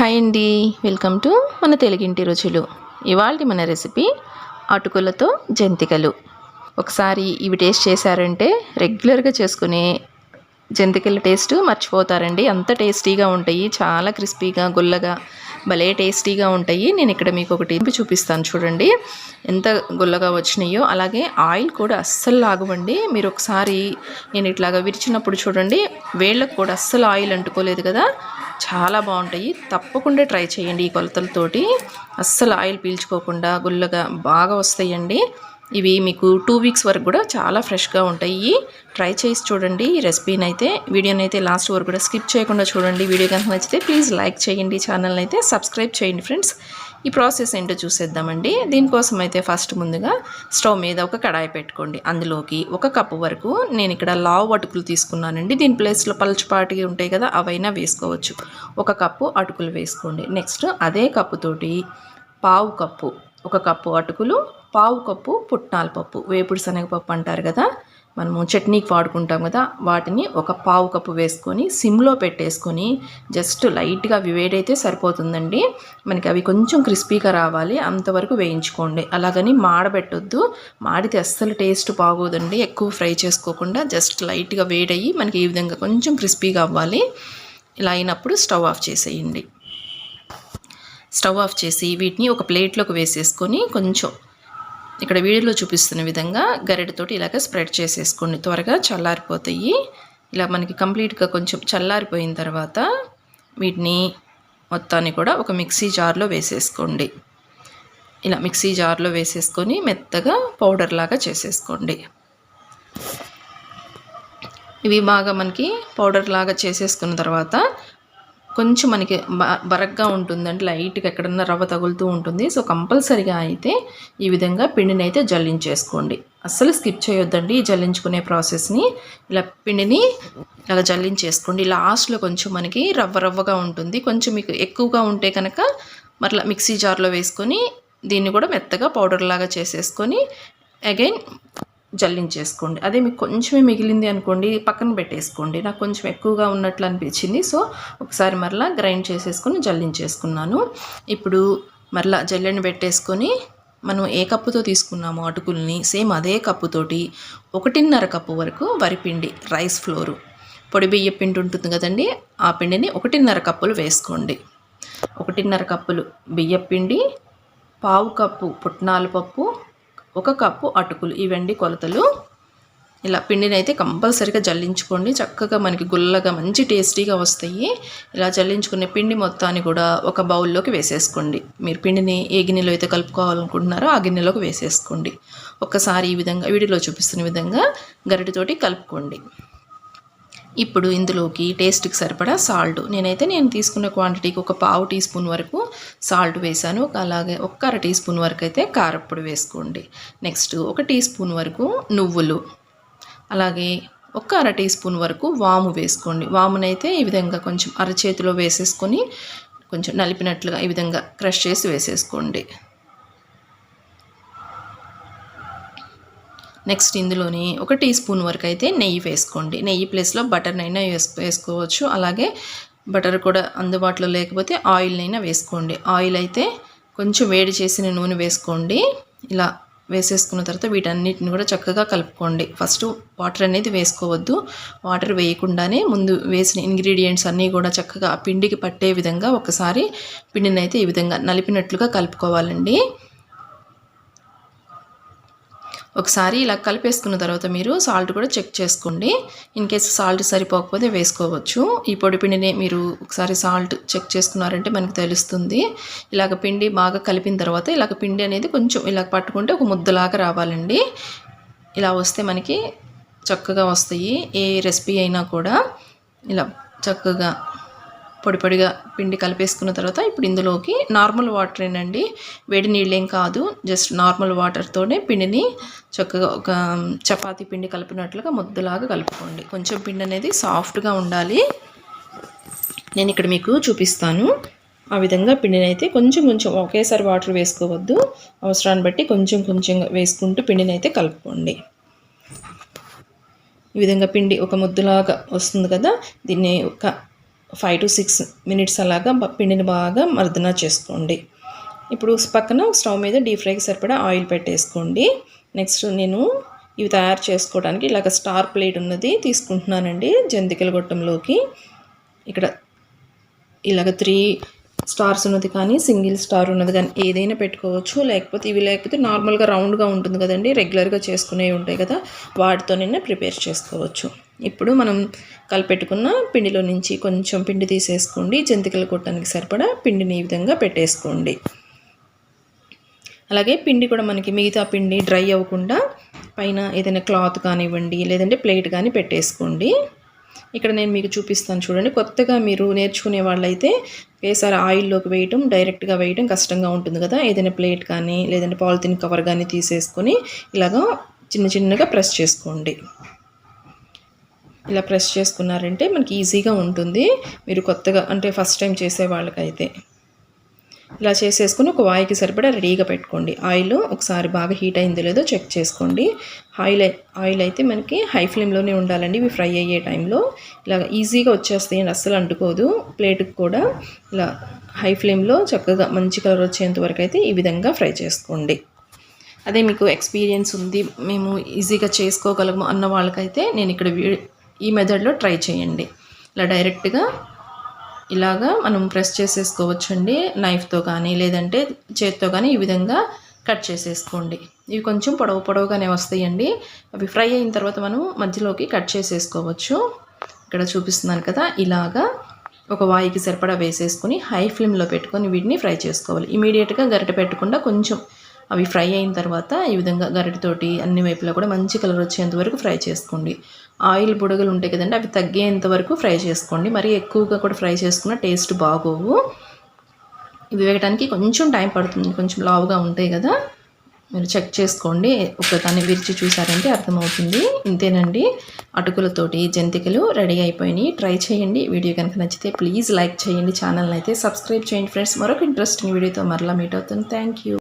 Hi అండి. Welcome to మన తెలుగింటి రుచులు. ఇవాళ మన రెసిపీ అటుకులతో జంతికలు. ఒకసారి ఇవి టేస్ట్ చేశారంటే రెగ్యులర్గా చేసుకునే జంతికల టేస్ట్ మర్చిపోతారండి. అంత టేస్టీగా ఉంటాయి. చాలా క్రిస్పీగా గుల్లగా భలే టేస్టీగా ఉంటాయి. నేను ఇక్కడ మీకు ఒకటి చూపిస్తాను చూడండి. ఎంత గుల్లగా వచ్చినాయో. అలాగే ఆయిల్ కూడా అస్సలు లాగవండి. మీరు ఒకసారి నేను ఇట్లాగా విరిచినప్పుడు చూడండి వేళ్ళకు కూడా అస్సలు ఆయిల్ అంటుకోలేదు కదా. చాలా బాగుంటాయి. తప్పకుండా ట్రై చేయండి ఈ కొలతలతోటి. అస్సలు ఆయిల్ పీల్చుకోకుండా గుల్లగా బాగా వస్తాయండి. ఇవి మీకు టూ వీక్స్ వరకు కూడా చాలా ఫ్రెష్గా ఉంటాయి. ట్రై చేసి చూడండి ఈ రెసిపీని అయితే వీడియోని అయితే లాస్ట్ వరకు కూడా స్కిప్ చేయకుండా చూడండి. వీడియో కనుక నచ్చితే ప్లీజ్ లైక్ చేయండి. ఛానల్ని అయితే సబ్స్క్రైబ్ చేయండి ఫ్రెండ్స్. ఈ ప్రాసెస్ ఏంటో చూసేద్దామండి. దీనికోసం అయితే ఫస్ట్ ముందుగా స్టవ్ మీద ఒక కడాయి పెట్టుకోండి. అందులోకి ఒక కప్పు వరకు నేను ఇక్కడ లావ్ అటుకులు తీసుకున్నానండి. దీని ప్లేస్లో పలుచపాటి ఉంటాయి కదా అవైనా వేసుకోవచ్చు. ఒక కప్పు అటుకులు వేసుకోండి. నెక్స్ట్ అదే కప్పుతోటి పావు కప్పు ఒక కప్పు అటుకులు పావు కప్పు పుట్నాల పప్పు. వేపుడు శనగపప్పు అంటారు కదా మనము చట్నీకి వాడుకుంటాం కదా వాటిని ఒక పావు కప్పు వేసుకొని సిమ్లో పెట్టేసుకొని జస్ట్ లైట్గా అవి వేడైతే సరిపోతుందండి. మనకి అవి కొంచెం క్రిస్పీగా రావాలి అంతవరకు వేయించుకోండి. అలాగని మాడబెట్టొద్దు. మాడితే అస్సలు టేస్ట్ బాగోదండి. ఎక్కువ ఫ్రై చేసుకోకుండా జస్ట్ లైట్గా వేడయ్యి మనకి ఈ విధంగా కొంచెం క్రిస్పీగా అవ్వాలి. ఇలా అయినప్పుడు స్టవ్ ఆఫ్ చేసేయండి. స్టవ్ ఆఫ్ చేసి వీటిని ఒక ప్లేట్లోకి వేసేసుకొని కొంచెం ఇక్కడ వీడియోలో చూపిస్తున్న విధంగా గరిటతోటి ఇలాగ స్ప్రెడ్ చేసేసుకోండి. త్వరగా చల్లారిపోతాయి. ఇలా మనకి కంప్లీట్గా కొంచెం చల్లారిపోయిన తర్వాత వీటిని మొత్తాన్ని కూడా ఒక మిక్సీ జార్లో వేసేసుకోండి. ఇలా మిక్సీ జార్లో వేసేసుకొని మెత్తగా పౌడర్ లాగా చేసేసుకోండి. ఇవి బాగా మనకి పౌడర్ లాగా చేసేసుకున్న తర్వాత కొంచెం మనకి బరగ్గా ఉంటుందంటే లైట్గా ఎక్కడన్నా రవ్వ తగులుతూ ఉంటుంది. సో కంపల్సరిగా అయితే ఈ విధంగా పిండిని అయితే జల్లించేసుకోండి. అస్సలు స్కిప్ చేయొద్దండి ఈ జల్లించుకునే ప్రాసెస్ని. ఇలా పిండిని ఇలా జల్లించేసుకోండి. లాస్ట్లో కొంచెం మనకి రవ్వ రవ్వగా ఉంటుంది. కొంచెం మీకు ఎక్కువగా ఉంటే కనుక మరలా మిక్సీ జార్లో వేసుకొని దీన్ని కూడా మెత్తగా పౌడర్ లాగా చేసేసుకొని అగైన్ జల్లించేసుకోండి. అదే మీకు కొంచెమే మిగిలింది అనుకోండి పక్కన పెట్టేసుకోండి. నాకు కొంచెం ఎక్కువగా ఉన్నట్లు అనిపించింది. సో ఒకసారి మరలా గ్రైండ్ చేసేసుకొని జల్లించేసుకున్నాను. ఇప్పుడు మరలా జల్లెని పెట్టేసుకొని మనం ఏ కప్పుతో తీసుకున్నామో అటుకుల్ని సేమ్ అదే కప్పుతోటి ఒకటిన్నర కప్పు వరకు వరిపిండి రైస్ ఫ్లోరు. పొడి బియ్య పిండి ఉంటుంది కదండి ఆ పిండిని ఒకటిన్నర కప్పులు వేసుకోండి. ఒకటిన్నర కప్పులు బియ్య పిండి పావు కప్పు పుట్నాల పప్పు ఒక కప్పు అటుకులు. ఇవండి కొలతలు. ఇలా పిండిని అయితే కంపల్సరీగా జల్లించుకోండి. చక్కగా మనకి గుల్లగా మంచి టేస్టీగా వస్తాయి. ఇలా జల్లించుకునే పిండి మొత్తాన్ని కూడా ఒక బౌల్లోకి వేసేసుకోండి. మీరు పిండిని ఏ గిన్నెలో అయితే కలుపుకోవాలనుకుంటున్నారో ఆ గిన్నెలోకి వేసేసుకోండి. ఒక్కసారి ఈ విధంగా వీడియోలో చూపిస్తున్న విధంగా గరిటితోటి కలుపుకోండి. ఇప్పుడు ఇందులోకి టేస్ట్కి సరిపడా సాల్ట్. నేనైతే నేను తీసుకున్న క్వాంటిటీకి ఒక పావు టీ స్పూన్ వరకు సాల్ట్ వేసాను అలాగే ఒక్క అర టీ స్పూన్ వరకు అయితే కారప్పొడి వేసుకోండి. నెక్స్ట్ ఒక టీ స్పూన్ వరకు నువ్వులు. అలాగే ఒక అర టీ స్పూన్ వరకు వాము వేసుకోండి. వామునైతే ఈ విధంగా కొంచెం అరచేతిలో వేసేసుకొని కొంచెం నలిపినట్లుగా ఈ విధంగా క్రష్ చేసి వేసేసుకోండి. నెక్స్ట్ ఇందులోని ఒక టీ స్పూన్ వరకు అయితే నెయ్యి వేసుకోండి. నెయ్యి ప్లేస్లో బటర్నైనా వేసుకో వేసుకోవచ్చు. అలాగే బటర్ కూడా అందుబాటులో లేకపోతే ఆయిల్నైనా వేసుకోండి. ఆయిల్ అయితే కొంచెం వేడి చేసిన నూనె వేసుకోండి. ఇలా వేసేసుకున్న తర్వాత వీటన్నిటిని కూడా చక్కగా కలుపుకోండి. ఫస్ట్ వాటర్ అనేది వేసుకోవద్దు. వాటర్ వేయకుండానే ముందు వేసిన ఇంగ్రీడియంట్స్ అన్నీ కూడా చక్కగా ఆ పిండికి పట్టే విధంగా ఒకసారి పిండిని అయితే ఈ విధంగా నలిపినట్లుగా కలుపుకోవాలండి. ఒకసారి ఇలా కలిపేసుకున్న తర్వాత మీరు సాల్ట్ కూడా చెక్ చేసుకోండి. ఇన్ కేసు సాల్ట్ సరిపోకపోతే వేసుకోవచ్చు. ఈ పొడి పిండిని మీరు ఒకసారి సాల్ట్ చెక్ చేసుకున్నారంటే మనకు తెలుస్తుంది. ఇలాగ పిండి బాగా కలిపిన తర్వాత ఇలాగ పిండి అనేది కొంచెం ఇలా పట్టుకుంటే ఒక ముద్దలాగా రావాలండి. ఇలా వస్తే మనకి చక్కగా వస్తాయి. ఏ రెసిపీ అయినా కూడా ఇలా చక్కగా పొడి పొడిగా పిండి కలిపేసుకున్న తర్వాత ఇప్పుడు ఇందులోకి నార్మల్ వాటర్ ఏనండి. వేడి నీళ్ళేం కాదు. జస్ట్ నార్మల్ వాటర్తోనే పిండిని చక్కగా ఒక చపాతీ పిండి కలిపినట్లుగా ముద్దలాగా కలుపుకోండి. కొంచెం పిండి అనేది సాఫ్ట్గా ఉండాలి. నేను ఇక్కడ మీకు చూపిస్తాను. ఆ విధంగా పిండిని అయితే కొంచెం కొంచెం ఒకేసారి వాటర్ వేసుకోవద్దు. అవసరాన్ని బట్టి కొంచెం కొంచెం వేసుకుంటూ పిండిని అయితే కలుపుకోండి. ఈ విధంగా పిండి ఒక ముద్దులాగా వస్తుంది కదా. దీన్ని ఒక ఫైవ్ టు సిక్స్ మినిట్స్ అలాగా పిండిని బాగా మర్దన చేసుకోండి. ఇప్పుడు పక్కన స్టవ్ మీద డీప్ ఫ్రైకి సరిపడా ఆయిల్ పెట్టేసుకోండి. నెక్స్ట్ నేను ఇవి తయారు చేసుకోవడానికి ఇలాగ స్టార్ ప్లేట్ ఉన్నది తీసుకుంటున్నానండి జంతికల గొట్టంలోకి. ఇక్కడ ఇలాగ త్రీ స్టార్స్ ఉన్నది కానీ సింగిల్ స్టార్ ఉన్నది కానీ ఏదైనా పెట్టుకోవచ్చు. లేకపోతే ఇవి లేకపోతే నార్మల్గా రౌండ్గా ఉంటుంది కదండి రెగ్యులర్గా చేసుకునేవి ఉంటాయి కదా వాటితోనైనా ప్రిపేర్ చేసుకోవచ్చు. ఇప్పుడు మనం కలిపెట్టుకున్న పిండిలో నుంచి కొంచెం పిండి తీసేసుకోండి. జంతికలు కొట్టడానికి సరిపడా పిండిని ఈ విధంగా పెట్టేసుకోండి. అలాగే పిండి కూడా మనకి మిగతా పిండి డ్రై అవ్వకుండా పైన ఏదైనా క్లాత్ కానివ్వండి లేదంటే ప్లేట్ కానీ పెట్టేసుకోండి. ఇక్కడ నేను మీకు చూపిస్తాను చూడండి. కొత్తగా మీరు నేర్చుకునే వాళ్ళైతే ఒకేసారి ఆయిల్లోకి వేయటం డైరెక్ట్గా వేయటం కష్టంగా ఉంటుంది కదా. ఏదైనా ప్లేట్ కానీ లేదంటే పాలిథిన్ కవర్ కానీ తీసేసుకొని ఇలాగా చిన్న చిన్నగా ప్రెస్ చేసుకోండి. ఇలా ప్రెస్ చేసుకున్నారంటే మనకి ఈజీగా ఉంటుంది. మీరు కొత్తగా అంటే ఫస్ట్ టైం చేసే వాళ్ళకైతే. ఇలా చేసేసుకుని ఒక వాయికి సరిపడా రెడీగా పెట్టుకోండి. ఆయిల్ ఒకసారి బాగా హీట్ అయిందో లేదో చెక్ చేసుకోండి. ఆయిల్ ఆయిల్ అయితే మనకి హై ఫ్లేమ్లోనే ఉండాలండి. ఇవి ఫ్రై అయ్యే టైంలో ఇలా ఈజీగా వచ్చేస్తాయి అస్సలు అంటుకోదు ప్లేట్కి కూడా ఇలా హై ఫ్లేమ్లో చక్కగా మంచి కలర్ వచ్చేంత వరకు అయితే ఈ విధంగా ఫ్రై చేసుకోండి. అదే మీకు ఎక్స్పీరియన్స్ ఉంది. మేము ఈజీగా చేసుకోగలము అన్న వాళ్ళకైతే నేను ఇక్కడ ఈ మెథడ్లో ట్రై చేయండి. ఇలా డైరెక్ట్గా ఇలాగా మనం ప్రెస్ చేసేసుకోవచ్చండి. నైఫ్తో కానీ లేదంటే చేత్తో కానీ ఈ విధంగా కట్ చేసేసుకోండి. ఇవి కొంచెం పొడవు పొడవుగానే వస్తాయండి. అవి ఫ్రై అయిన తర్వాత మనం మధ్యలోకి కట్ చేసేసుకోవచ్చు. ఇక్కడ చూపిస్తున్నాను కదా ఇలాగా ఒక వాయికి సరిపడా వేసేసుకొని హై ఫ్లేమ్లో పెట్టుకొని వీటిని ఫ్రై చేసుకోవాలి. ఇమీడియట్గా గరిటె పెట్టకుండా కొంచెం అవి ఫ్రై అయిన తర్వాత ఈ విధంగా గరిటెతోటి అన్ని వైపులా కూడా మంచి కలర్ వచ్చేంత వరకు ఫ్రై చేసుకోండి. ఆయిల్ బుడగలు ఉంటాయి కదండి అవి తగ్గేంత వరకు ఫ్రై చేసుకోండి. మరీ ఎక్కువగా కూడా ఫ్రై చేసుకున్న టేస్ట్ బాగోవు. ఇవి వేయడానికి కొంచెం టైం పడుతుంది కొంచెం లావుగా ఉంటాయి కదా. మీరు చెక్ చేసుకోండి. ఒకదాన్ని విరిచి చూసారంటే అర్థమవుతుంది. ఇంతేనండి. అటుకులతోటి జంతికలు రెడీ అయిపోయినాయి. ట్రై చేయండి. వీడియో కనుక నచ్చితే ప్లీజ్ లైక్ చేయండి. ఛానల్ని అయితే సబ్స్క్రైబ్ చేయండి ఫ్రెండ్స్. మరొక ఇంట్రెస్టింగ్ వీడియోతో మరలా మీట్ అవుతుంది థ్యాంక్ యూ.